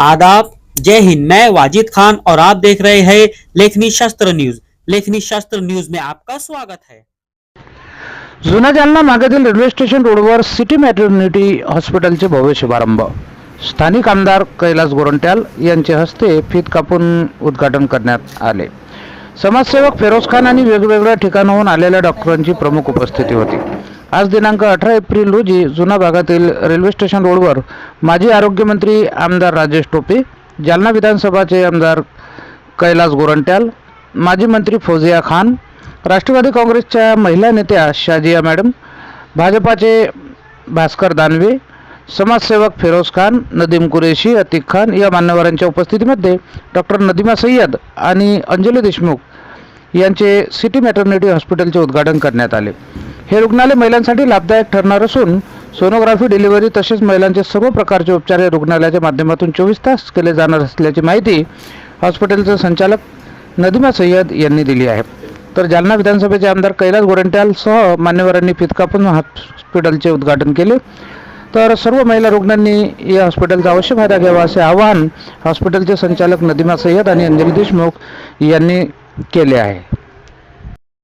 आदाब। जय हिंद। मैं वाजिद खान और आप देख रहे हैं लेखनी शास्त्र न्यूज। लेखनी शास्त्र न्यूज में आपका स्वागत है। जुना जालना मागेतील रेल्वे स्टेशन रोडवर सिटी मॅटर्निटी हॉस्पिटलचे भव्य शुभारंभ। स्थानिक आमदार कैलास गोरंट्याल यांचे हस्ते फीत कापून उद्घाटन करण्यात आले। समाजसेवक फेरोज खान आणि वेगवेगळ्या ठिकाणाहून आलेल्या डॉक्टरांची प्रमुख उपस्थिती होती। आज दिनांक अठरा एप्रिल रोजी जुना भागातील रेल्वे स्टेशन रोडवर माजी आरोग्यमंत्री आमदार राजेश टोपे जालना विधानसभाचे आमदार कैलास गोरंट्याल माजी मंत्री फौजिया खान राष्ट्रवादी काँग्रेसच्या महिला नेत्या शाजिया मॅडम भाजपाचे भास्कर दानवे समाजसेवक फिरोज खान नदीम कुरेशी अतिक खान या मान्यवरांच्या उपस्थितीमध्ये डॉक्टर नदिमा सय्यद आणि अंजली देशमुख यांचे सिटी मॅटर्निटी हॉस्पिटलचे उद्घाटन करण्यात आले. हे रुग्णालय महिलांसाठी लाभदायक ठरणार असून सोनोग्राफी डिलिव्हरी तसेच महिलांचे सर्व प्रकारचे उपचार या रुग्णालयाच्या माध्यमातून चोवीस तास केले जाणार असल्याची माहिती हॉस्पिटलचे संचालक नदिमा सय्यद यांनी दिली आहे. तर जालना विधानसभेचे आमदार कैलास गोरंट्यालसह मान्यवरांनी फितकापून हॉस्पिटलचे उद्घाटन केले. तर सर्व महिला रुग्णांनी या हॉस्पिटलचा अवश्य फायदा घ्यावा असे आवाहन हॉस्पिटलचे संचालक नदिमा सय्यद आणि अंजली देशमुख यांनी केले आहे.